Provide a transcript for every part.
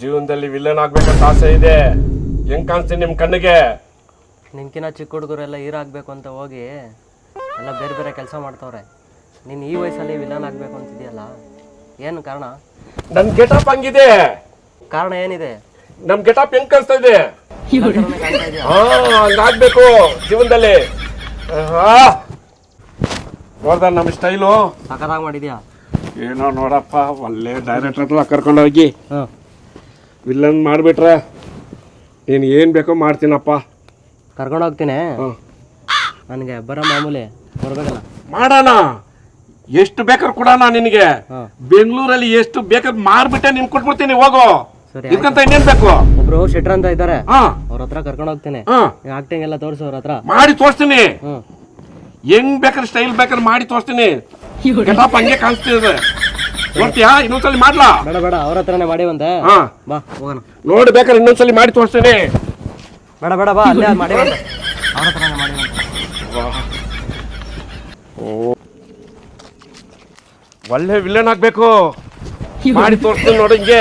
ಜೀವನದಲ್ಲಿ ವಿಲನ್ ಆಗ್ಬೇಕಂತ ಆಸೆ ಇದೆ. ಹೆಂಗ್ ಕಾಣಿಸ್ತೀನಿ ನಿಮ್ ಕಣ್ಣಿಗೆ? ನಿನ್ಕಿನ ಚಿಕ್ಕ ಹುಡುಗರೆಲ್ಲ ಹೀರೋ ಆಗಬೇಕು ಅಂತ ಹೋಗಿ ಎಲ್ಲ ಬೇರೆ ಬೇರೆ ಕೆಲಸ ಮಾಡ್ತವ್ರೆ. ನೀನು ಈ ವಯಸ್ಸಲ್ಲಿ ವಿಲನ್ ಆಗಬೇಕು ಅಂತಿದೆಯಲ್ಲ ಏನು ಕಾರಣ? ನನ್ ಗೆಟಪ್ ಹಂಗಿದೆ. ಕಾರಣ ಏನಿದೆ? ನಮ್ ಗೆಟಪ್ ಹೆಂಗ್ ಕಾಣಿಸ್ತಾ ಇದೆ? ಕಾಣ್ತಾ ಇದೆಯಾ ಹಾ ಹಂಗಾಗ್ಬೇಕು ಜೀವನದಲ್ಲಿ. ಆಹಾ. ನೋಡ್ದ ನಮ್ ಸ್ಟೈಲು ಸಖತ್ತಾಗಿ ಮಾಡಿದ್ಯಾ? ಏನೋ ನೋಡಪ್ಪ ಒಳ್ಳೆ ಡೈರೆಕ್ಟರ್ ಹತ್ರ ಕರ್ಕೊಂಡೋಗಿ. ಹಾಂ. ವಿಲನ್ ಮಾಡಿಬಿಟ್ರೆ ನೀನು ಏನು ಬೇಕೋ ಮಾಡ್ತೀನಪ್ಪ. ಕರ್ಕೊಂಡು ಹೋಗ್ತೀನಿ. ನನಗೆ ಬರೋ ಮಾಮೂಲಿ ಬರ್ಬೇಕಲ್ಲ. ಮಾಡೋಣ. ಎಷ್ಟು ಬೇಕಾದ್ರೆ ಕೊಡೋಣ ನಿನಗೆ. ಹಾಂ. ಬೆಂಗಳೂರಲ್ಲಿ ಎಷ್ಟು ಬೇಕಾದ್ರೆ ಮಾರ್ಬಿಟ್ಟೆ ನಿನ್ ಕೊಟ್ಬಿಡ್ತೀನಿ ಹೋಗು. ಸರಿ ಇದಕ್ಕಂತ ಇನ್ನೇನ್ ಬೇಕು? ಒಬ್ರು ಶೆಟ್ರ್ ಅಂತ ಇದ್ದಾರೆ ಹಾ. ಅವ್ರ ಹತ್ರ ಕರ್ಕೊಂಡು ಹೋಗ್ತೀನಿ ಹಾ ಆಕ್ಟಿಂಗ್ ಎಲ್ಲ ತೋರಿಸು ಅವ್ರ ಹತ್ರ. ಮಾಡಿ ತೋರಿಸ್ತೀನಿ. ಹ್ಞೂ ಹೆಂಗ್ ಬೇಕಾದ್ರೆ ಸ್ಟೈಲ್ ಬೇಕಾದ್ರೆ ಮಾಡಿ ತೋರಿಸ್ತೀನಿ. ಗೆಟಪ್ ಹಂಗೆ ಕಾಣಿಸ್ತಿದೆ. ನೋಡ್ತೀಯಾ? ಇನ್ನೊಂದ್ಸಲಿ ಮಾಡ್ಲಾ? ಬೇಡ ಬೇಡ ಅವ್ರ ಹತ್ರನೇ ಮಾಡಿ ಬಂದೆ ಹಾ. ಬಾ ಹೋಗೋಣ. ನೋಡಿ ಬೇಕಾದ್ರೆ ಇನ್ನೊಂದ್ಸಲಿ ಮಾಡಿ ತೋರಿಸ್ತೇನೆ. ಬೇಡ ಬೇಡ ಬಾ ಅಲ್ಲೇ ಮಾಡಿ ಬಂದೆ ಅವ್ರ ಹತ್ರನೇ ಮಾಡಿ ಬಂದೆ ಒಳ್ಳೆ ವಿಲನ್ ಆಗ್ಬೇಕು. ಮಾಡಿ ತೋರಿಸ್ತೀನಿ ನೋಡಿ ಹಿಂಗೆ.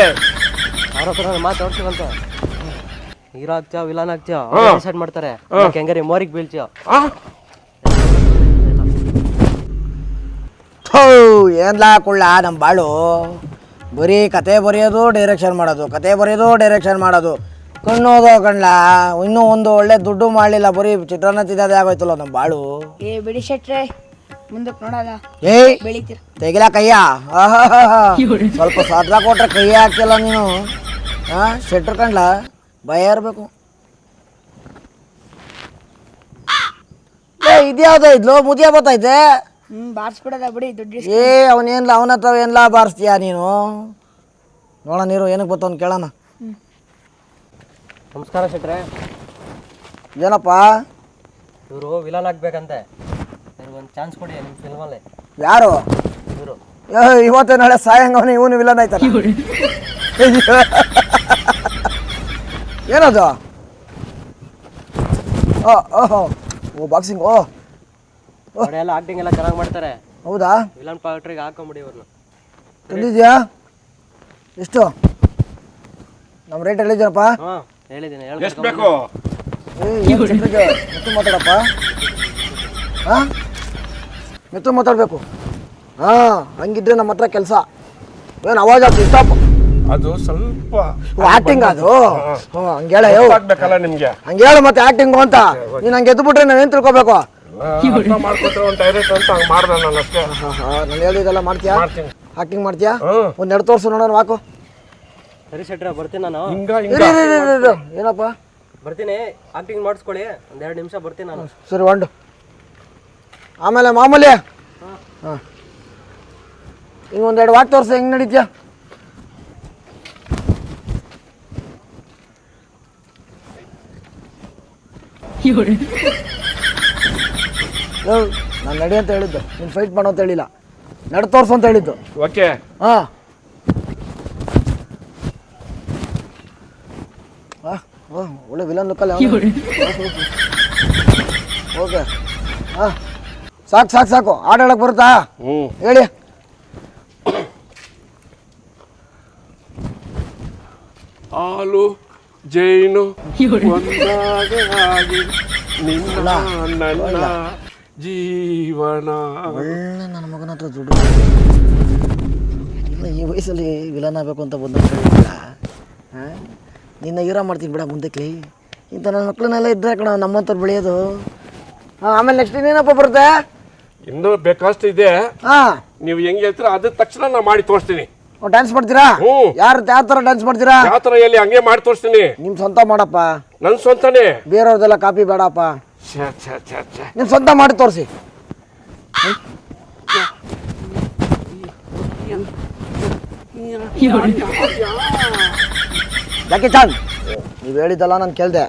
ಅವ್ರ ಹತ್ರ ಮಾತು ತೋರಿಸಿವಂತೆ ಹೀರೋ ಆಗ್ತೀಯ? ವಿಲನ್ ಆಗ್ತೀಯ. ಡಿಸೈಡ್ ಮಾಡ್ತಾರೆ. ಹೆಂಗಾರಿ ಮೋರಿಗೆ ಬೀಳ್ತೀಯ? ಥೂ ಏನ್ಲಾ ಕುಳ್ಳ ನಮ್ಮ ಬಾಳು? ಬರೀ ಕತೆ ಬರೆಯೋದು ಡೈರೆಕ್ಷನ್ ಮಾಡೋದು ಕತೆ ಬರೆಯೋದು ಡೈರೆಕ್ಷನ್ ಮಾಡೋದು. ಕಣ್ಣೋದು ಕಣ್ಲ ಇನ್ನೂ ಒಂದು ಒಳ್ಳೆ ದುಡ್ಡು ಮಾಡಲಿಲ್ಲ ಬರೀ ಚಿತ್ರಾನ್ನ ತಿನ್ನೋದೇ ಆಗೋಯ್ತಲ್ಲ ನಮ್ಮ ಬಾಳು? ಏ ಬಿಡಿ ಶೆಟ್ರೆ ಮುಂದಕ್ಕೆ ನೋಡಲ್ಲ. ಏಯ್ ಬೆಳಿತೀರ. ತೆಗಿಲ ಕೈಯ. ಸ್ವಲ್ಪ ಸಾತ್ರ ಕೊಟ್ರೆ ಕೈ ಹಾಕಿಲ್ಲ ನೀನು. ಹಾ ಶೆಟ್ರ್ ಕಣ್ಲ ಭಯ ಇರಬೇಕು. ಇದ್ಯಾವ್ದು ಇದ್ಲು ಮುದಿಯ ಬತ್ತೈತೆ ಬಾರ್ಸ್ಬಿಡದ ಬಿಡಿ ದುಡ್ಡು. ಏ ಅವನೇನ್ಲ ಅವನ ಹತ್ರ ಏನ್ಲ ಬಾರಿಸ್ತೀಯ ನೀನು? ನೋಡ ನೀರು ಏನಕ್ಕೆ ಬತ್ತವನ್ ಕೇಳೋಣ. ನಮಸ್ಕಾರ ಶೆಟ್ರೆ. ಏನಪ್ಪ? ಇವರು ವಿಲನ್ ಆಗ್ಬೇಕಂತೆ. ಇವ್ರಿಗೆ ಒಂದು ಚಾನ್ಸ್ ಕೊಡಿ ನಿಮ್ಮ ಫಿಲ್ಮಲ್ಲಿ ಯಾರು? ಇವರು. ಏ, ಇವತ್ತು ನಾಳೆ ಸಾಯಂಗವನ ಇವನು ವಿಲನ್ ಆಯ್ತಾನ. ಏನದು? ಓ ಓಹೋ ಓ ಬಾಕ್ಸಿಂಗ್ ಓ. ಎಲ್ಲ ಆಕ್ಟಿಂಗ್ ಎಲ್ಲ ಚೆನ್ನಾಗಿ ಮಾಡ್ತಾರೆ. ಹೌದಾ? ವಿಲನ್ ಪಾರ್ಟ್ರಿಗೆ ಹಾಕೊಂಬಿಡಿ ಇವ್ರನ್ನ. ತಂದಿದ್ಯಾ? ಎಷ್ಟು? ನಮ್ಮ ರೇಟ್ ಹೇಳಿದ್ದೀನಪ್ಪ. ಹಾಂ ಹೇಳಿದ್ದೀನಿ ಎಷ್ಟು ಬೇಕು? ಮೆತ್ತು ಮಾತಾಡಪ್ಪ. ಹಾಂ? ಮೆತ್ತು ಮಾತಾಡಬೇಕು. ಹಾಂ ಹಂಗಿದ್ರೆ ನಮ್ಮ ಹತ್ರ ಕೆಲಸ. ಏನು ಅವಾಜ್ ಆಗ್ತದೆ ಸ್ಟಾಪ್ ಅದು ಸ್ವಲ್ಪ ಆಕ್ಟಿಂಗ್ ಅದು? ಹ್ಞೂ ಹಂಗೆ ಹೇಳ. ನಿಮ್ಗೆ. ಹಂಗೆ ಹೇಳು ಮತ್ತೆ ಆಕ್ಟಿಂಗು ಅಂತ. ನೀನು ಹಂಗೆ ಎದ್ದು ಬಿಟ್ರೆ ನಾವೇನು ತಿಳ್ಕೊಬೇಕು? ಅರ್ಥ ಮಾಡ್ಕೊತಾರೆ ಒಂದು ಡೈರೆಕ್ಟ್ ಅಂತ ಹಂಗೆ ಮಾಡ್ದೆ ನಾನು ಅಷ್ಟೇ. ನಾನು ಹೇಳಿದೆಲ್ಲ ಮಾಡ್ತೀಯಾ? ಮಾಡ್ತೀನಿ. ಆಕ್ಟಿಂಗ್ ಮಾಡ್ತೀಯಾ? ಹ್ಮ್. ಒಂದು ಎರಡು ತೋರ್ಸು ನೋಡೋಣ ಹಾಕು ಸರಿ ಶೆಟ್ರೆ ಬರ್ತೀನಿ ನಾನು. ಹಿಂಗ ಇರಿ, ಹಿಂಗ. ಇರಿ, ಇರಿ, ಇರಿ. ಏನಪ್ಪ? ಬರ್ತೀನಿ. ಆಕ್ಟಿಂಗ್ ಮಾಡಿಸ್ಕೊಳ್ಳಿ. ಒಂದೆರಡು ಎರಡು ನಿಮಿಷ ಬರ್ತೀನಿ ನಾನು. ಸರಿ ಒಂದು ಆಮೇಲೆ ಮಾಮೂಲಿ. ಹಾಂ. ಹಿಂಗೆ ಒಂದೆರಡು ವಾಕ್ ತೋರಿಸ ಹೆಂಗೆ ನಡೀತ್ಯಾ? ನಾನು ನಡಿ ಅಂತ ಹೇಳಿದ್ದು. ನೀನು ಫೈಟ್ ಮಾಡೋ ಅಂತ ಹೇಳಿಲ್ಲ. ನಡ್ ತೋರ್ಸು ಅಂತ ಹೇಳಿದ್ದು. ಓಕೆ. ಹಾಂ. ಹಾಂ ಒಳ್ಳೆ ವಿಲನ್ ಲುಕ್ಕಲ್ಲ ಓಕೆ ಹಾಂ. ಸಾಕು ಸಾಕು ಸಾಕು. ಆಟ ಆಡಕ್ಕೆ ಬರುತ್ತಾ? ಹ್ಞೂ. ಹೇಳಿ. ಹಾಲು ಜೈನು ಒಂದಾಗ ಆಗಿ ನಿನ್ನ ನನ್ನ ಜೀವನ. ಒಳ್ಳೆ ನನ್ನ ಮಗನ ಹತ್ರ ದುಡ್ಡು ಇಲ್ಲ ಈ ವಯಸ್ಸಲ್ಲಿ ವಿಲನ್ ಆಗಬೇಕು ಅಂತ ಬಂದ ಹಾಂ ನಿನ್ನ ಹೀರೋ ಮಾಡ್ತೀನಿ ಬಿಡ ಮುಂದಕ್ಕೆ. ಇಂಥ ನನ್ನ ಮಕ್ಕಳನ್ನೆಲ್ಲ ಇದ್ರೆ ಕಣ ನಮ್ಮಂಥವ್ರು ಬೆಳೆಯೋದು. ಹಾಂ ಆಮೇಲೆ ನೆಕ್ಸ್ಟ್ ಇನ್ನೇನಪ್ಪ ಬರುತ್ತೆ? ಇನ್ನೂ ಬೇಕಷ್ಟು ಇದೆ. ಹಾಂ ನೀವು ಹೆಂಗೆ ಹೇಳ್ತೀರ ಅದ ತಕ್ಷಣ ನಾ ಮಾಡಿ ತೋರಿಸ್ತೀನಿ. ಡ್ಯಾನ್ಸ್ ಮಾಡ್ತೀರಾ? ಹ್ಞೂ. ಯಾರು ಯಾವ ಥರ ಡ್ಯಾನ್ಸ್ ಮಾಡ್ತೀರಾ? ಯಾವ ಥರ ಎಲ್ಲಿ ಹಂಗೆ ಮಾಡಿ ತೋರಿಸ್ತೀನಿ. ನಿಮ್ಮ ಸ್ವಂತ ಮಾಡಪ್ಪ. ನನ್ನ ಸ್ವಂತನೇ. ಬೇರೆಯವ್ರದ್ದೆಲ್ಲ ಕಾಪಿ ಬೇಡಪ್ಪ. ಛೇ ಛೇ ಛೇ ಛೇ. ನಿಮ್ಮ ಸ್ವಂತ ಮಾಡಿ ತೋರಿಸಿ. ಯಾಕೆ ಚಾನ್? ನೀವು ಹೇಳಿದ್ದಲ್ಲ ನಾನು ಕೇಳಿದೆ.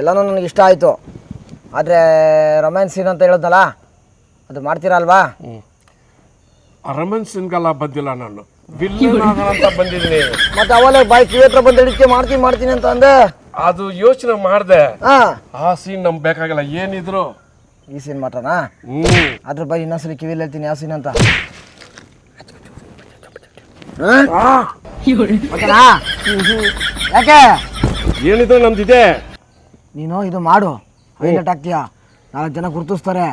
ಎಲ್ಲನೂ ನನಗೆ ಇಷ್ಟ ಆಯಿತು. ಆದರೆ ರೊಮ್ಯಾನ್ಸ್ ಸೀನ್ ಅಂತ ಹೇಳಿದ್ನಲ್ಲ ಅದು ಮಾಡ್ತೀರಾ ಅಲ್ವಾ? ರೊಮ್ಯಾನ್ಸ್ ಸೀನ್ಗೆಲ್ಲ ಬಂದಿಲ್ಲ ನಾನು. ವಿಲ್ಲನ್ ಅಂತ ಬಂದಿದ್ದೀನಿ. ಮತ್ತೆ ಅವಲೇ ಬಾಯ್ ಕಿವಿ ಹತ್ರ ಬಂದು ಹಿಡಿಕೆ ಮಾಡ್ತೀನಿ ಮಾಡ್ತೀನಿ ಅಂತ ಅಂದೆ. ಅದು ಯೋಚನೆ ಮಾಡ್ದೆ. ಆ. ಆ ಸೀನ್ ನಮ್ಗೆ ಬೇಕಾಗಿಲ್ಲ. ಏನಿದ್ರು. ಈ ಸೀನ್ ಮಾತ್ರನಾ? ಹ್ಮ್. ಅದ್ರ ಬಗ್ಗೆ ಇನ್ನೊಂದ್ಸಲಿ ಕಿವಿಲಿ ಹೇಳ್ತೀನಿ ಯಾವ ಸೀನ್ ಅಂತ. ಓಕೆನಾ ಯಾಕೆ? ನಮ್ದು ನಮ್ದಿದೆ. ನೀನು ಇದು ಮಾಡು. ಹೈಲೈಟ್ ಆಗ್ತೀಯಾ? ನಾಲ್ಕು ಜನ ಗುರ್ತಿಸ್ತಾರೆ.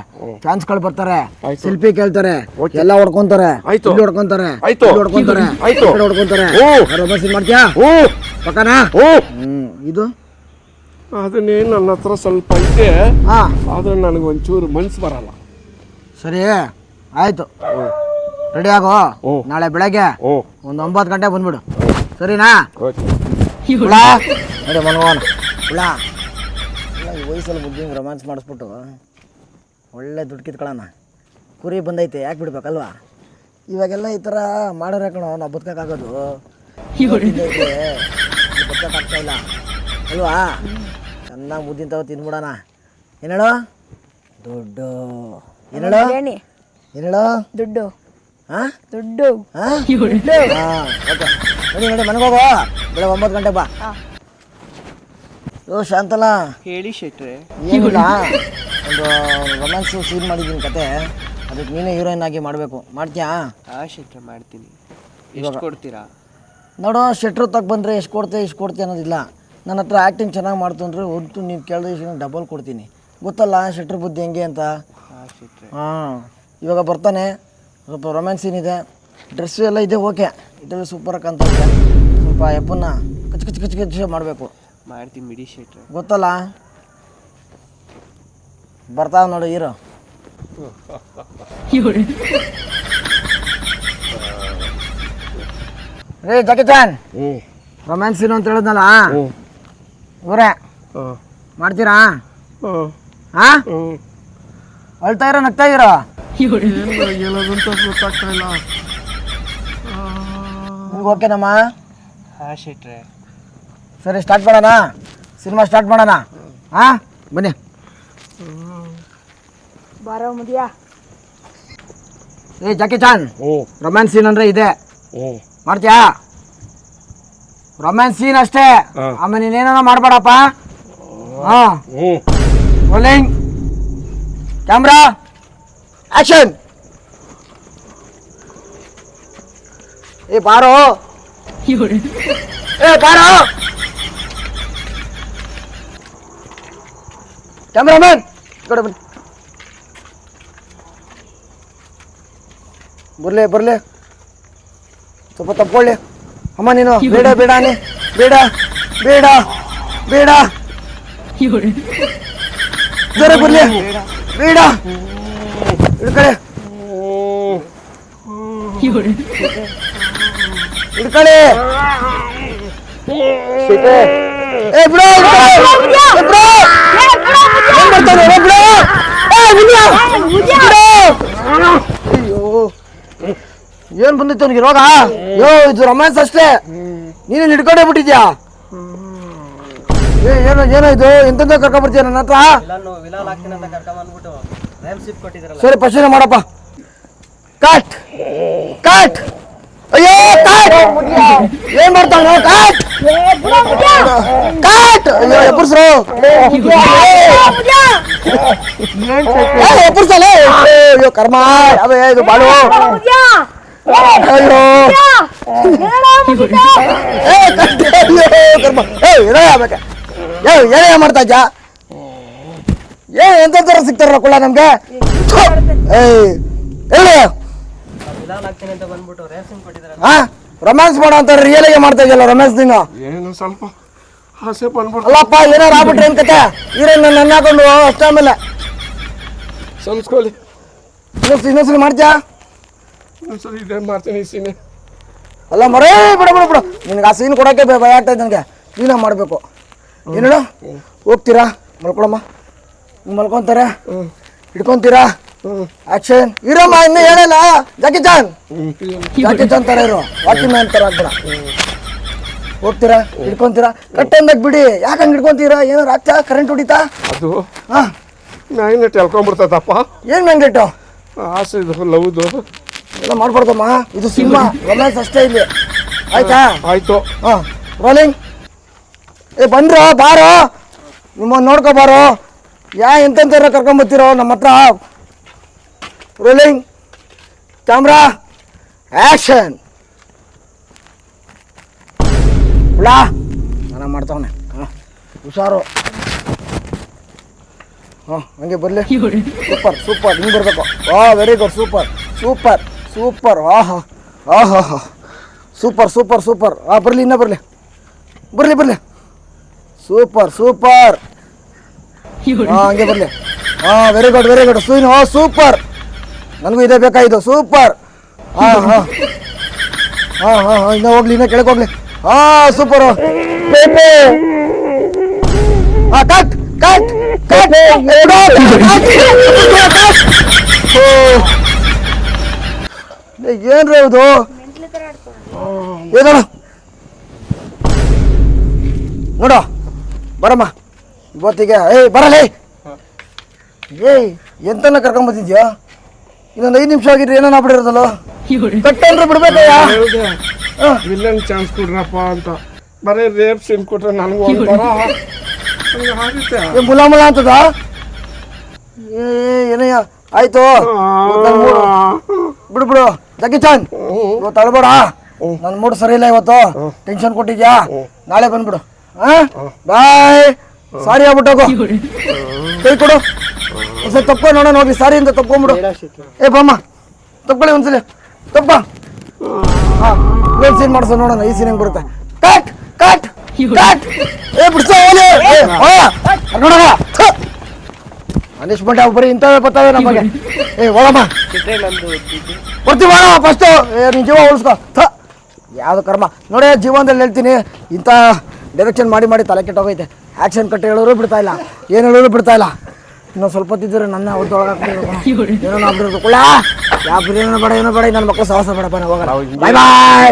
ಚಾನ್ಸ್ಗಳು ಬರ್ತಾರೆ. ಸೆಲ್ಫಿ ಕೇಳ್ತಾರೆ. ಎಲ್ಲ ಹೊಡ್ಕೊಂತಾರೆ. ಇಲ್ಲಿ ಹೊಡ್ಕೊಂತಾರೆ. ಇಲ್ಲಿ ಹೊಡ್ಕೊಂತಾರೆ. ಕಡೆ ಹೊಡ್ಕೊಂತಾರೆ. ಹ್ಞೂ. ರೊಮ್ಯಾನ್ಸ್ ಮಾಡ್ತೀಯಾ? ಪಕ್ಕನಾ? ಹ್ಮ್ ಇದು? ಅದನ್ನೇ ನನ್ನ ಹತ್ರ ಸ್ವಲ್ಪ ಹಾ. ಆದ್ರೆ ನನಗೆ ಒಂಚೂರು ಮನ್ಸು ಬರಲ್ಲ. ಸರಿ ಆಯ್ತು. ರೆಡಿ ಆಗೋ? ನಾಳೆ ಬೆಳಗ್ಗೆ ಒಂದು ಒಂಬತ್ತು ಗಂಟೆ ಬಂದ್ಬಿಡು. ಸರಿನಾ? ಹುಳ? ನೋಡಿ ಮನಗೋಣ ಹುಳ? ವಯಸ್ಸಲ್ಲಿ ಬುದ್ಧಿ ರೊಮ್ಯಾನ್ಸ್ ಮಾಡಿಸ್ಬಿಟ್ಟು ಒಳ್ಳೆ ದುಡ್ಡು ಕಿತ್ಕೊಳ್ಳೋಣ ಕುರಿ ಬಂದೈತೆ ಯಾಕೆ ಬಿಡ್ಬೇಕಲ್ವಾ? ಇವಾಗೆಲ್ಲ ಈ ಥರ ಮಾಡೋರೆ ಕಣೋ ನಾವು ಬದುಕೋಕ್ಕಾಗೋದು. ಬದುಕೋಕ್ಕಾಗ್ತಾ ಇಲ್ಲ. ಅಲ್ವಾ? ಚೆನ್ನಾಗಿ ಮುದ್ದಿನ ತಾವು ತಿಂದ್ಬಿಡೋಣ ಏನು ಹೇಳೋ ದುಡ್ಡು ಏನು ಹೇಳೋ. ಬಿರಿಯಾನಿ ಏನು ಹೇಳೋ ದುಡ್ಡು. ಹಾಂ ದುಡ್ಡು. ಹಾಂ ಹಾಂ ಓಕೆ. ನೋಡಿ ನೋಡಿ ಮನೆಗೆ ಹೋಗೋ. ಬೆಳಗ್ಗೆ ಒಂಬತ್ತು ಗಂಟೆ ಬಾ. ಓ ಶಾಂತಲ ಹೇಳಿ ಶೆಟ್ರೆ. ಏನಿಲ್ಲ ಒಂದು ರೊಮ್ಯಾನ್ಸ್ ಸೀನ್ ಮಾಡಿದ್ದೀನಿ ಕತೆ. ಅದಕ್ಕೆ ನೀನೇ ಹೀರೋಯಿನ್ ಆಗಿ ಮಾಡಬೇಕು. ಮಾಡ್ತೀಯಾ? ಆ ಶೆಟ್ರೆ ಮಾಡ್ತೀನಿ. ಎಷ್ಟು ಕೊಡ್ತೀರಾ? ನೋಡು ಶೆಟ್ರು ತಗ ಬಂದರೆ ಎಷ್ಟು ಕೊಡ್ತೀಯ ಎಷ್ಟು ಕೊಡ್ತೀಯ ಅನ್ನೋದಿಲ್ಲ. ನನ್ನ ಹತ್ರ ಆ್ಯಕ್ಟಿಂಗ್ ಚೆನ್ನಾಗಿ ಮಾಡ್ತಾನೆ ಒತ್ತು ನೀನು ನೀವು ಕೇಳಿದ್ರೆ ಇಷ್ಟು ಡಬಲ್ ಕೊಡ್ತೀನಿ. ಗೊತ್ತಲ್ಲ ಶೆಟ್ರ್ ಬುದ್ಧಿ ಹೆಂಗೆ ಅಂತ? ಆ ಶೆಟ್ರೆ. ಹಾಂ ಇವಾಗ ಬರ್ತಾನೆ. ಸ್ವಲ್ಪ ರೊಮ್ಯಾನ್ಸ್ ಸೀನ್ ಇದೆ. ಡ್ರೆಸ್ಸು ಎಲ್ಲ ಇದೆ ಓಕೆ ಇದರಲ್ಲಿ ಸೂಪರ್ ಇದೆ ಸ್ವಲ್ಪ ಎಪ್ಪನ್ನ ಕಚ್ ಕಚ್ ಕಚ್ ಕಚ್ ಮಾಡಬೇಕು. ಮಾಡ್ತೀನಿ ಮಿಡಿ ಶೆಟ್ರೆ. ಗೊತ್ತಲ್ಲ? ಬರ್ತಾವ ನೋಡು ಇರೋ. ರೇ ಜಾಕಿ ಚಾನ್ ಹ್ಞೂ ರೊಮ್ಯಾನ್ಸ್ ಇರೋ ಅಂತ ಹೇಳಿದ್ನಲ್ಲ? ಊರೇ ಇವರೇ ಮಾಡ್ತೀರಾ? ಹಾಂ. ಅಳ್ತಾ ಇರೋ ನಗ್ತಾ ಇರೋ? ಹೇಳೋದಂತ ಗೊತ್ತಾಗ್ತಾ ಇಲ್ಲ. ನಿಮ್ಗೆ ಓಕೆನಮ್ಮ ಹಾ ಶೆಟ್ರೆ. ಸರಿ ಸ್ಟಾರ್ಟ್ ಮಾಡೋಣ? ಸಿನಿಮಾ ಸ್ಟಾರ್ಟ್ ಮಾಡೋಣ? ಹಾಂ ಬನ್ನಿ. ಬಾರೋ ಮುದಿಯಾ. ಏ ಜಾಕಿ ಚಾನ್ ಹ್ಞೂ ರೊಮ್ಯಾನ್ಸ್ ಸೀನ್ ಅಂದ್ರೆ ಇದೆ. ಮಾಡ್ತೀಯಾ? ರೊಮ್ಯಾನ್ಸ್ ಸೀನ್ ಅಷ್ಟೇ. ಆಮೇಲೆ ನೀನೇನೋ ಮಾಡಬೇಡಪ್ಪ. ಹಾಂ ರೋಲಿಂಗ್ ಕ್ಯಾಮ್ರಾ ಆಕ್ಷನ್ ಏ ಬಾರೋ. ಏ ಬಾರೋ. ಕ್ಯಾಮ್ರಾಮನ್! ಕಡೆ ಬನ್ನಿ. ಬರ್ಲೆ ಬರ್ಲೆ. ಸ್ವಲ್ಪ ತಪ್ಕೊಳ್ಳಿ ಅಮ್ಮ, ನೀನು ಬೇಡ ಬೇಡ ನೀ ಬೇಡ ಬೇಡ ಬೇಡ. ಜೋರ ಬರ್ಲಿ. ಬೇಡ. ಹಿಡ್ಕಳೆ ಹಿಡ್ಕಳೆ ಏ ಬಿಡು ಹಿಡ್ಕಳೆ. ಏ ಬಿಡು. ಏನ್ ಮಾಡ್ತಾನೆ? ಏ ಬಿಡು. ಏ. ಅಯ್ಯೋ. ಏನ್ ಬಂದಿತ್ತು ಅವನಿಗೆ ರೋಗ ಯೋ ಇದು ರೊಮ್ಯಾನ್ಸ್ ಅಷ್ಟೇ. ನೀನು ಹಿಡ್ಕೊಂಡೇ ಬಿಟ್ಟಿದ್ಯಾ? ಏ ಏನೋ ಏನೋ ಇದು? ಎಂತೆಂತ ಕರ್ಕೊಂಡ್ ಬರ್ತೀಯ ನನ್ನ ಹತ್ರ? ಸರಿ ಪಶ್ಚಿಮ ಮಾಡಪ್ಪ. ಕಟ್ ಕಟ್ ಅಯ್ಯೋ ಕಾಟ್ ಏನ್ ಮಾಡ್ತಾನ ಕಾಟ್ ಕಾಟ್ ಅಯ್ಯೋ ಎಬ್ಬರ್ಸ್ರು ಎಬ್ಬರ್ಸಲ್ಲ ಅಯ್ಯೋ, ಕರ್ಮ. ಅವೇ ಇದು ಬಾಳು. ಅಯ್ಯೋ. ಅಯ್ಯೋ, ಕರ್ಮ. ಏ ಆಗ್ಬೇಕ. ಏ ಏನೇ ಮಾಡ್ತಾ ಏ, ಎಂತ ತರ ಕೊಳ್ಳ ನಮ್ಗೆ? ಏಯ್ ಹೇಳಿ. ರೊಮ್ಯಾನ್ಸ್ ಮಾಡೋ ಅಂತ ರಿಯಲ್ ಆಗಿ ಮಾಡ್ತಾ ಇದೆಯಲ್ಲ ರೊಮ್ಯಾನ್ಸ್ ದಿನ ಏನು ಸ್ವಲ್ಪ ಆಸೆ ಬಂದ್ಬಿಟ್ಟು ಅಲ್ಲಪ್ಪ ಏನಾರು ಆಗ್ಬಿಟ್ರೆ ಏನ್ ಕತೆ? ಹೀರೋಯಿನ್ ನನ್ನ ಹಾಕೊಂಡು ಅಷ್ಟೇ ಆಮೇಲೆ. ಸಂಸ್ಕೊಳ್ಳಿ. ಇನ್ನೊಂದ್ಸಲ ಇನ್ನೊಂದ್ಸಲಿ ಮಾಡ್ತೀಯಾ? ಇನ್ನೊಂದ್ಸಲ ಇದೇ ಮಾಡ್ತೀನಿ ಈ ಸೀನೆ ಅಲ್ಲ ಮರೇ ಬಿಡ ಬಿಡ ಬಿಡು. ನಿನಗೆ ಆ ಸೀನ್ ಕೊಡೋಕ್ಕೆ ಭಯ ಭಯ ಆಗ್ತಾ ಇದೆ ನನಗೆ. ನೀನೇ ಮಾಡಬೇಕು. ಏನೋ ಹೋಗ್ತೀರಾ? ಮಲ್ಕೊಳಮ್ಮ. ಮಲ್ಕೊತಾರೆ? ಇಟ್ಕೊತೀರಾ? ಹಿಡ್ಕೊಂತೀರಾ ಆಕ್ಷನ್ ಇರಮ್ಮ ಇನ್ನು ಹೇಳಲ್ಲ. ಜಾಕಿ ಚಾನ್ ಜಾಕಿ ಚಾನ್ ತರ ಇರೋ. ವಾಕಿ ಮ್ಯಾನ್ ತರ ಆಗ್ಬೇಡ. ಹೋಗ್ತೀರಾ? ಹಿಡ್ಕೊಂತೀರಾ? ಕಟ್ಟಂದಾಗ ಬಿಡಿ. ಯಾಕೆ ಹಂಗೆ ಹಿಡ್ಕೊಂತೀರಾ? ಏನಾರು ಆಗ್ತಾ ಕರೆಂಟ್ ಹೊಡಿತಾ? ಅದು ಹಾಂ. ಮ್ಯಾಗ್ನೆಟ್ ಎಳ್ಕೊಂಡ್ಬಿಡ್ತದಪ್ಪ ಏನು ಮ್ಯಾಂಗ್ಲೆಟು ಆಸೆ ಇದು ಲವ್ದು ಎಲ್ಲ ಮಾಡ್ಬಾರ್ದಮ್ಮ. ಇದು ಸಿನಿಮಾ. ರೊಮ್ಯಾನ್ಸ್ ಅಷ್ಟೇ ಇಲ್ಲಿ. ಆಯ್ತಾ? ಆಯ್ತು. ಹಾಂ. ರೋಲಿಂಗ್ ಏ ಬಂದ್ರೋ? ಬಾರೋ. ನಿಮ್ಮ ನೋಡ್ಕೊ ಬಾರೋ. ಯಾ ಎಂತೆಂಥವ್ರ ಕರ್ಕೊಂಬತ್ತೀರೋ? ನಮ್ಮ ಹತ್ರ ರೋಲಿಂಗ್ ಕ್ಯಾಮ್ರಾ ಆ್ಯಕ್ಷನ್ ಹುಳ. ನಾನು ಮಾಡ್ತಾವನೆ. ಹಾಂ. ಹುಷಾರು. ಹಾಂ, ಹಂಗೆ ಬರಲಿ. ಸೂಪರ್ ಸೂಪರ್ ಹಿಂಗೆ ಬರಬೇಕು. ವಾ very good super super super ಆಹಾ ಆಹಾ ಹಾ ಸೂಪರ್ ಸೂಪರ್ ಸೂಪರ್ ಹಾಂ, ಬರಲಿ, ಇನ್ನೂ ಬರಲಿ. ಬರಲಿ ಬರಲಿ. ಸೂಪರ್ ಸೂಪರ್ ಹಾಂ, ಹಂಗೆ ಬರಲಿ. ಹಾಂ very good very good soon ಹಾಂ ಸೂಪರ್ ನನಗೂ ಇದೇ ಬೇಕಾಯಿತು ಸೂಪರ್. ಹಾಂ ಹಾಂ. ಹಾಂ ಹಾಂ ಹಾಂ. ಇನ್ನೂ ಹೋಗ್ಲಿ ಇನ್ನೂ ಕೆಳಗೆ ಹೋಗ್ಲಿ. ಹಾಂ ಸೂಪರ್. ಹಾಂ ಕಟ್ ಕಟ್ ಕಟ್ ಏನ್ರಿ ಇದು? ಏನೋ ನೋಡೋ. ಬರಮ್ಮ. ಇವತ್ತಿಗೆ ಏಯ್ ಬರಲೇ. ಏಯ್ ಎಂತನ ಕರ್ಕೊಂಬಂದಿದ್ಯಾ ಇನ್ನೊಂದು ಐದು ನಿಮಿಷ ಆಗಿದ್ರೆ ಏನೋ ಬಿಡಿರೋದಲ್ಲ ಕಟ್ಟಂದ್ರೆ ಬಿಡ್ಬೇಕಯ್ಯ. ವಿಲ್ಲನ್ ಚಾನ್ಸ್ ಕೊಡ್ರಪ್ಪ ಅಂತ. ಬರೀ ರೇಪ್ ಸೀನ್ ಕೊಟ್ರೆ ನನಗೂ ಒಂಥರ ಮುಲ ಮುಲ ಅಂತದ? ಏ ಏನಯ್ಯ? ಆಯ್ತು. ಬಿಡು ಬಿಡು. ಜಗ್ಗಿ ಚಾನ್ ಇವತ್ತು ಅಳ್ಬೇಡ ನನ್ನ ಮೂಡ್ ಸರಿ ಇಲ್ಲ ಇವತ್ತು. ಟೆನ್ಷನ್ ಕೊಟ್ಟಿದ್ಯಾ? ನಾಳೆ ಬಂದ್ಬಿಡು. ಹಾ? ಬಾಯ್ ಸಾರಿ ಆಗ್ಬಿಟ್ಟೋಗು. ಕೈ ಕೊಡು. ಒಂದ್ಸಲ ತಪ್ಪು ನೋಡೋಣ ನೋಡಿ ಸಾರಿ ಅಂತ ತಪ್ಕೊಂಬಿಡು. ಏ ಬಮ್ಮ ತಪ್ಕೊಳ್ಳಿ ಒಂದ್ಸಲ. ತಪ್ಪ. ಹಾಂ ಸೀನ್ ಮಾಡ್ಸ ನೋಡೋಣ ಈ ಸೀನ್ ಹೆಂಗ್ ಬರುತ್ತೆ. ಕಟ್ ಕಟ್ ಕಟ್ ಏ ಬಿಡ್ಸೋ. ನೋಡೋಣ. ಪನಿಷ್ಮೆಂಟ್ ಅವು ಬರೀ ಇಂಥವೇ ಬರ್ತಾವೆ ನಮಗೆ ಏ ಒಳಮ್ಮ ಬರ್ತೀವಿ ಫಸ್ಟ್ ಫಸ್ಟು ಏ ನೀನು ಜೀವ ಉಳಿಸ್ಕೊ. ಥ. ಯಾವುದು ಕರ್ಮ? ನೋಡಿ ಜೀವನದಲ್ಲಿ ಹೇಳ್ತೀನಿ ಇಂಥ ಡೈರೆಕ್ಷನ್ ಮಾಡಿ ಮಾಡಿ ತಲೆ ಕೆಟ್ಟೋಗೈತೆ. ಆ್ಯಕ್ಷನ್ ಕಟ್ ಹೇಳೋರು ಬಿಡ್ತಾ ಇಲ್ಲ. ಏನು ಹೇಳೋರು ಬಿಡ್ತಾ ಇಲ್ಲ. ಇನ್ನೊಂದು ಸ್ವಲ್ಪ ಹೊತ್ತಿದ್ರೆ ನನ್ನ ಒದ್ದೊಳಗೆ ಏನೋ ಆಗ್ಬಿಡಿರೋದು ಕುಳ್ಳ ಯಾವ ಬಿರಿಯಾನಿ ಬೇಡ ಏನೋ ಬೇಡ ನನ್ನ ಮಕ್ಕಳು ಸಾಹಸ ಬೇಡಪ್ಪ ನಾವು ಬಾಯ್ ಬಾಯ್